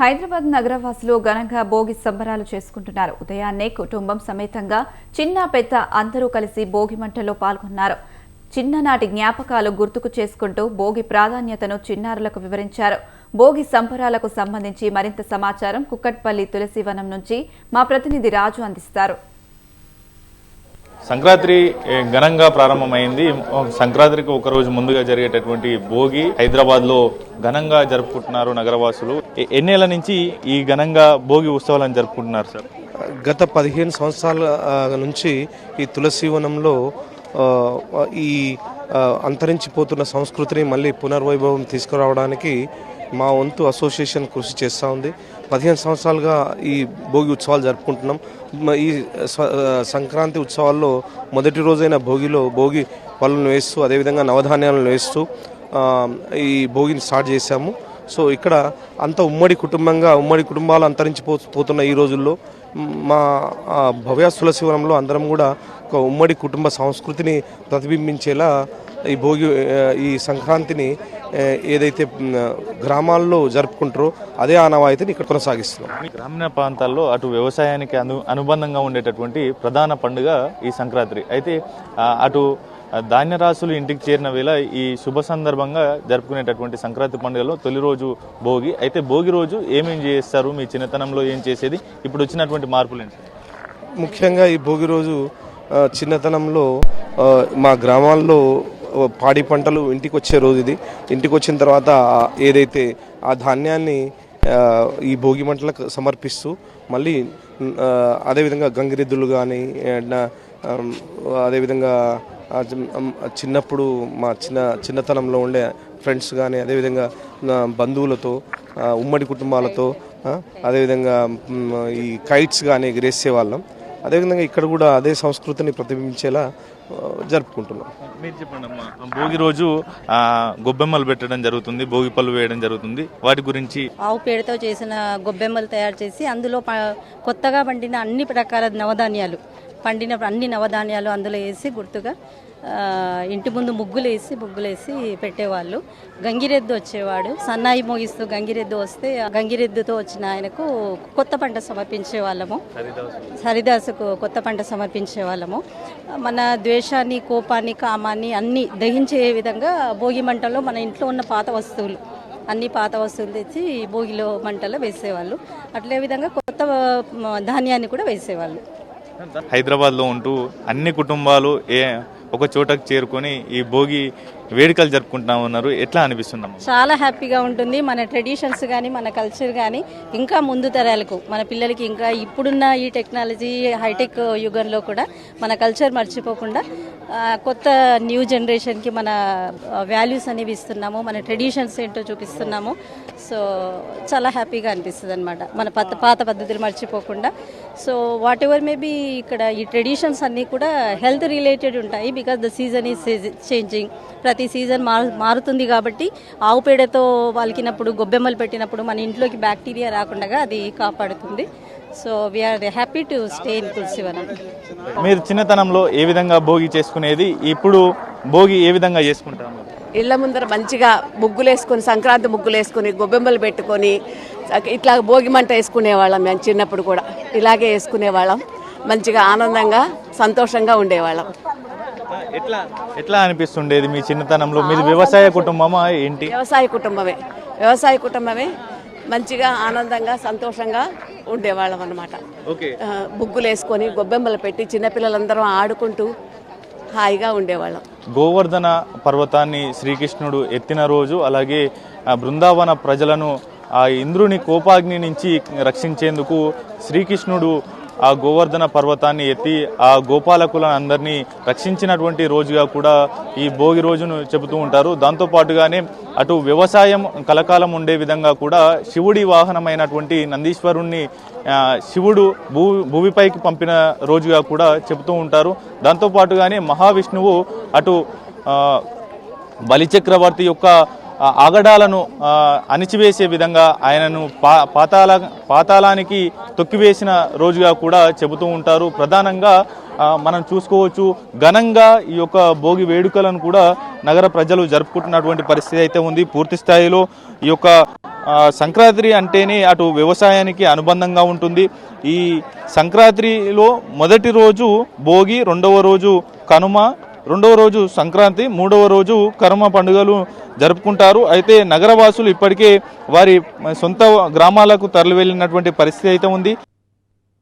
హైదరాబాద్ నగరవాసులు ఘనంగా భోగి సంబరాలు చేసుకుంటున్నారు. ఉదయాన్నే కుటుంబం సమేతంగా చిన్న పెద్ద అందరూ కలిసి భోగి మంటల్లో పాల్గొన్నారు. చిన్ననాటి జ్ఞాపకాలు గుర్తుకు చేసుకుంటూ భోగి ప్రాధాన్యతను చిన్నారులకు వివరించారు. భోగి సంబరాలకు సంబంధించి మరింత సమాచారం కుక్కట్పల్లి తులసివనం నుంచి మా ప్రతినిధి రాజు అందిస్తారు. సంక్రాంతి ఘనంగా ప్రారంభమైంది. సంక్రాంతికి ఒక రోజు ముందుగా జరిగేటటువంటి భోగి హైదరాబాద్లో ఘనంగా జరుపుకుంటున్నారు నగరవాసులు. ఎన్నేళ్ళ నుంచి ఈ ఘనంగా భోగి ఉత్సవాలను జరుపుకుంటున్నారు సార్? గత పదిహేను సంవత్సరాల నుంచి ఈ తులసీవనంలో ఈ అంతరించిపోతున్న సంస్కృతిని మళ్ళీ పునర్వైభవం తీసుకురావడానికి మా వంతు అసోసియేషన్ కృషి చేస్తూ ఉంది. పదిహేను సంవత్సరాలుగా ఈ భోగి ఉత్సవాలు జరుపుకుంటున్నాం. ఈ సంక్రాంతి ఉత్సవాల్లో మొదటి రోజైన భోగిలో భోగి పళ్ళను వేస్తూ అదేవిధంగా నవధాన్యాలను వేస్తూ ఈ భోగిని స్టార్ట్ చేశాము. సో ఇక్కడ అంత ఉమ్మడి కుటుంబంగా ఉమ్మడి కుటుంబాలు అంతరించిపో పోతున్న ఈ రోజుల్లో మా ఆ, భవ్య తులసివనంలో అందరం కూడా ఒక ఉమ్మడి కుటుంబ సంస్కృతిని ప్రతిబింబించేలా ఈ భోగి ఈ సంక్రాంతిని ఏదైతే గ్రామాల్లో జరుపుకుంటారో అదే ఆనవాయితీని ఇక్కడ కొనసాగిస్తున్నాం. గ్రామీణ ప్రాంతాల్లో అటు వ్యవసాయానికి అను అనుబంధంగా ఉండేటటువంటి ప్రధాన పండుగ ఈ సంక్రాంతి. అయితే అటు ధాన్యరాశులు ఇంటికి చేరిన వేళ ఈ శుభ సందర్భంగా జరుపుకునేటటువంటి సంక్రాంతి పండుగలో తొలి రోజు భోగి. అయితే భోగి రోజు ఏమేం చేస్తారు? మీ చిన్నతనంలో ఏం చేసేది? ఇప్పుడు వచ్చినటువంటి మార్పులు ఏంటి? ముఖ్యంగా ఈ భోగి రోజు చిన్నతనంలో మా గ్రామాల్లో పాడి పంటలు ఇంటికి వచ్చే రోజు ఇది. ఇంటికి వచ్చిన తర్వాత ఏదైతే ఆ ధాన్యాన్ని ఈ భోగి మంటలకు సమర్పిస్తూ మళ్ళీ అదేవిధంగా గంగిరెద్దులు కానీ అదేవిధంగా చిన్నప్పుడు మా చిన్న చిన్నతనంలో ఉండే ఫ్రెండ్స్ కానీ అదేవిధంగా బంధువులతో ఉమ్మడి కుటుంబాలతో అదేవిధంగా ఈ కైట్స్ కానీ ఎగిరేసే వాళ్ళం అదేవిధంగా ఇక్కడ కూడా అదే సంస్కృతిని ప్రతిబింబించేలా జరుపుకుంటున్నాం. మీరు చెప్పండి అమ్మా. భోగి రోజు ఆ, గొబ్బెమ్మలు పెట్టడం జరుగుతుంది భోగి పళ్ళు వేయడం జరుగుతుంది. వాటి గురించి ఆవు పేడతో చేసిన గొబ్బెమ్మలు తయారు చేసి అందులో ప- కొత్తగా పండిన అన్ని రకాల నవధాన్యాలు పండిన అన్ని నవధాన్యాలు అందులో వేసి గుర్తుగా ఇంటి ముందు ముగ్గులు వేసి ముగ్గులు వేసి పెట్టేవాళ్ళు. గంగిరెద్దు వచ్చేవాడు. సన్నాయి మోగిస్తూ గంగిరెద్దు వస్తే గంగిరెద్దుతో వచ్చిన ఆయనకు కొత్త పంట సమర్పించే వాళ్ళము హరిదాసుకు కొత్త పంట సమర్పించే వాళ్ళము మన ద్వేషాన్ని కోపాన్ని కామాన్ని అన్ని దహించే విధంగా భోగి మంటలో మన ఇంట్లో ఉన్న పాత వస్తువులు అన్ని పాత వస్తువులు తెచ్చి భోగిలో మంటలో వేసేవాళ్ళు. అట్లే విధంగా కొత్త ధాన్యాన్ని కూడా వేసేవాళ్ళు. హైదరాబాద్లో ఉంటూ అన్ని కుటుంబాలు ఏ ఒక చోటకు చేరుకొని ఈ భోగి వేడుకలు జరుపుకుంటా ఉన్నారు ఎట్లా అనిపిస్తున్నాం చాలా హ్యాపీగా ఉంటుంది. మన ట్రెడిషన్స్ కానీ మన కల్చర్ కానీ ఇంకా ముందు తరాలకు మన పిల్లలకి ఇంకా ఇప్పుడున్న ఈ టెక్నాలజీ హైటెక్ యుగంలో కూడా మన కల్చర్ మర్చిపోకుండా కొత్త న్యూ జనరేషన్కి మన వాల్యూస్ అనేవి ఇస్తున్నాము మన ట్రెడిషన్స్ ఏంటో చూపిస్తున్నాము. సో చాలా హ్యాపీగా అనిపిస్తుంది అనమాట మన పాత పాత పద్ధతులు మర్చిపోకుండా. సో వాట్ ఎవర్ మేబీ ఇక్కడ ఈ ట్రెడిషన్స్ అన్నీ కూడా హెల్త్ రిలేటెడ్ ఉంటాయి because the season is changing ప్రతి సీజన్ మారు మారుతుంది కాబట్టి ఆవు పేడతో వాలికినప్పుడు గొబ్బెమ్మలు పెట్టినప్పుడు మన ఇంట్లోకి బ్యాక్టీరియా రాకుండా అది కాపాడుతుంది. So we are happy to stay in Tulasivanam. మీరు చిన్నతనంలో ఏ విధంగా భోగి చేసుకునేది? ఇప్పుడు భోగి ఏ విధంగా చేసుకుంటాము ఇళ్ళ ముందర మంచిగా ముగ్గులు వేసుకొని సంక్రాంతి ముగ్గులు వేసుకొని గొబ్బెమ్మలు పెట్టుకొని ఇట్లా భోగి మంట వేసుకునేవాళ్ళం మేము చిన్నప్పుడు కూడా. ఇలాగే వేసుకునేవాళ్ళం. మంచిగా ఆనందంగా సంతోషంగా ఉండేవాళ్ళం. ఎట్లా ఎట్లా అనిపిస్తుండేది మీ చిన్నతనంలో? మీది వ్యవసాయ కుటుంబమా ఏంటి? వ్యవసాయ కుటుంబమే. వ్యవసాయ కుటుంబమే. మంచిగా ఆనందంగా సంతోషంగా ఉండేవాళ్ళం అనమాట ఓకే. ముగ్గులు వేసుకొని గొబ్బెమ్మలు పెట్టి చిన్నపిల్లలందరం ఆడుకుంటూ హాయిగా ఉండేవాళ్ళం. గోవర్ధన పర్వతాన్ని శ్రీకృష్ణుడు ఎత్తిన రోజు అలాగే బృందావన ప్రజలను ఆ ఇంద్రుని కోపాగ్ని నుంచి రక్షించేందుకు శ్రీకృష్ణుడు ఆ గోవర్ధన పర్వతాన్ని ఎత్తి ఆ గోపాలకులను అందరినీ రక్షించినటువంటి రోజుగా కూడా ఈ భోగి రోజును చెబుతూ ఉంటారు. దాంతోపాటుగానే అటు వ్యవసాయం కలకాలం ఉండే విధంగా కూడా శివుడి వాహనమైనటువంటి నందీశ్వరుణ్ణి శివుడు భూ భూమిపైకి పంపిన రోజుగా కూడా చెబుతూ ఉంటారు. దాంతోపాటుగానే మహావిష్ణువు అటు బలిచక్రవర్తి యొక్క ఆగడాలను అణిచివేసే విధంగా ఆయనను పా పాతాళ పాతాళానికి తొక్కివేసిన రోజుగా కూడా చెబుతూ ఉంటారు. ప్రధానంగా మనం చూసుకోవచ్చు ఘనంగా ఈ యొక్క భోగి వేడుకలను కూడా నగర ప్రజలు జరుపుకుంటున్నటువంటి పరిస్థితి అయితే ఉంది. పూర్తి స్థాయిలో ఈ యొక్క సంక్రాంతి అంటేనే అటు వ్యవసాయానికి అనుబంధంగా ఉంటుంది. ఈ సంక్రాంతిలో మొదటి రోజు భోగి రెండవ రోజు కనుమ రెండవ రోజు సంక్రాంతి మూడవ రోజు కర్మ పండుగలు జరుపుకుంటారు. అయితే నగరవాసులు ఇప్పటికే వారి సొంత గ్రామాలకు తరలి వెళ్ళినటువంటి పరిస్థితి అయితే ఉంది.